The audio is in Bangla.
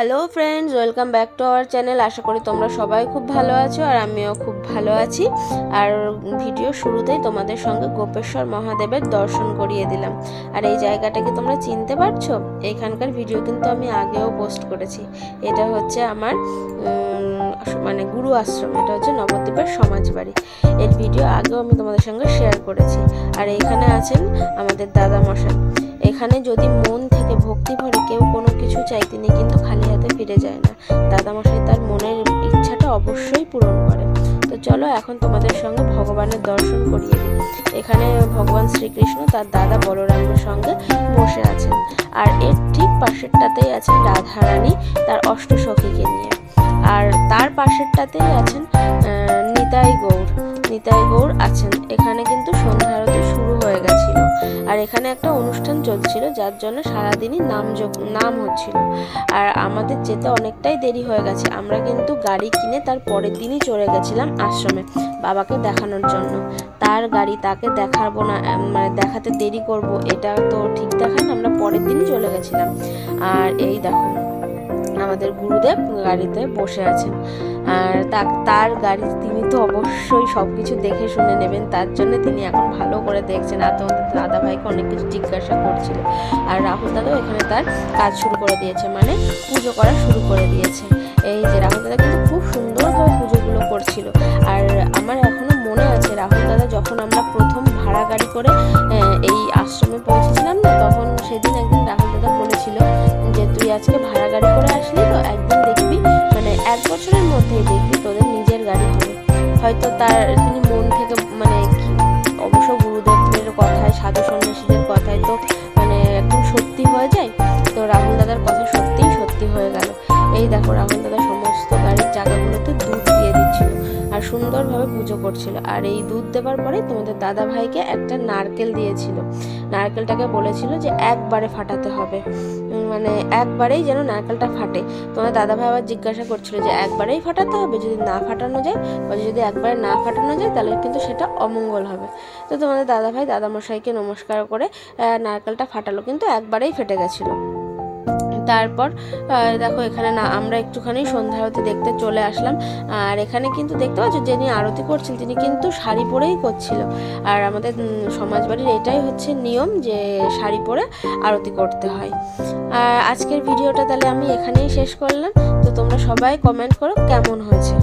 Hello friends welcome back to our channel আশা করি তোমরা সবাই খুব ভালো আছো আর আমিও খুব ভালো আছি। আর ভিডিও শুরুতেই তোমাদের সঙ্গে গোপেশ্বর মহাদেবের দর্শন করিয়ে দিলাম। আর এই জায়গাটাকে তোমরা চিনতে পারছ? এখানকার ভিডিও কিন্তু আমি আগেও পোস্ট করেছি। এটা হচ্ছে আমার মানে গুরু আশ্রম, এটা হচ্ছে নবদ্বীপের সমাজ বাড়ি এর ভিডিও আগেও আমি তোমাদের সঙ্গে শেয়ার করেছি। আর এইখানে আছেন আমাদের দাদা মশাই এখানে যদি মন থেকে ভক্তি ভরে কেউ কোনো কিছু চাই তিনি কিন্তু খালি ফিরে যায় না। দাদামশাই তার মনের ইচ্ছাটা অবশ্যই পূরণ করে তো চলো এখন তোমাদের সঙ্গে ভগবানের দর্শন করিয়ে দিই এখানে ভগবান শ্রীকৃষ্ণ তার দাদা বলরামের সঙ্গে বসে আছেন। আর এর ঠিক পাশেরটাতেই আছেন রাধারানী তার অষ্ট অষ্টসখীকে নিয়ে। আর তার পাশেরটাতেই আছেন নিতাই গৌর। নিতাই গৌর আছেন। এখানে কিন্তু আর এখানে একটা অনুষ্ঠান চলছিল, যার জন্য সারাদিনই নাম নাম হচ্ছিল। আর আমাদের যেতে অনেকটাই দেরি হয়ে গেছে। আমরা কিন্তু গাড়ি কিনে তার পরের দিনই চলে গেছিলাম আশ্রমে বাবাকে দেখানোর জন্য। তার গাড়ি তাকে দেখাবো না মানে দেখাতে দেরি করব, এটা তো ঠিক দেখান আমরা পরের দিনই চলে গেছিলাম। আর এই দেখো আমাদের গুরুদেব গাড়িতে বসে আছেন। আর তার গাড়ি তিনি তো অবশ্যই সব কিছু দেখে শুনে নেবেন, তার জন্য তিনি এখন ভালো করে দেখছেন। আর তোমাদের দাদা ভাইকে অনেক কিছু জিজ্ঞাসা করছিল। আর রাহুল দাদাও এখানে তার কাজ শুরু করে দিয়েছে মানে পুজো করা শুরু করে দিয়েছে। এই যে রাহুল দাদা কিন্তু খুব সুন্দরভাবে পুজোগুলো করছিল। আর আমার এখনও মনে আছে, রাহুল দাদা যখন আমরা প্রথম ভাড়া গাড়ি করে এই আশ্রমে পৌঁছেছিলাম না, তখন সেদিন একদিন রাহুল দাদা বলেছিল যে, তুই আজকে ভাড়া গাড়ি করে হয়তো তার তিনি মন থেকে মানে কি অবশ্য গুরুদেবের কথায়, সাধু সন্ন্যাসীদের কথায় তো মানে একদম সত্যি হয়ে যায়। তো রাহুল দাদার কথা সত্যিই সত্যি হয়ে গেল। এই দেখো, রাহুল দাদা গাড়ির জায়গাগুলোতে দুধ দিয়ে দিচ্ছিল আর সুন্দরভাবে পুজো করছিল। আর এই দুধ দেওয়ার পরে তোমাদের দাদা ভাইকে একটা নারকেল দিয়েছিল। নারকেলটাকে বলেছিল যে একবারে ফাটাতে হবে। মানে একবারেই যেন নারকেলটা ফাটে। তোমার দাদা ভাই আবার জিজ্ঞাসা করছিল যে একবারেই ফাটাতে হবে? যদি না ফাটানো যায় বা যদি একবারে না ফাটানো যায় তাহলে কিন্তু সেটা অমঙ্গল হবে। তো তোমাদের দাদা ভাই দাদামশাইকে নমস্কার করে নারকেলটা ফাটালো। কিন্তু একবারেই ফেটে গেছিল। তারপর দেখো এখানে না আমরা একটুখানি সন্ধ্যা আরতি দেখতে চলে আসলাম। আর এখানে কিন্তু দেখতে পাচ্ছ যিনি আরতি করছেন তিনি কিন্তু শাড়ি পরেই করছিল। আর আমাদের সমাজ বাড়ির এটাই হচ্ছে নিয়ম যে শাড়ি পরে আরতি করতে হয়। আর আজকের ভিডিওটা তাহলে আমি এখানেই শেষ করলাম। তো তোমরা সবাই কমেন্ট করো কেমন হয়েছে।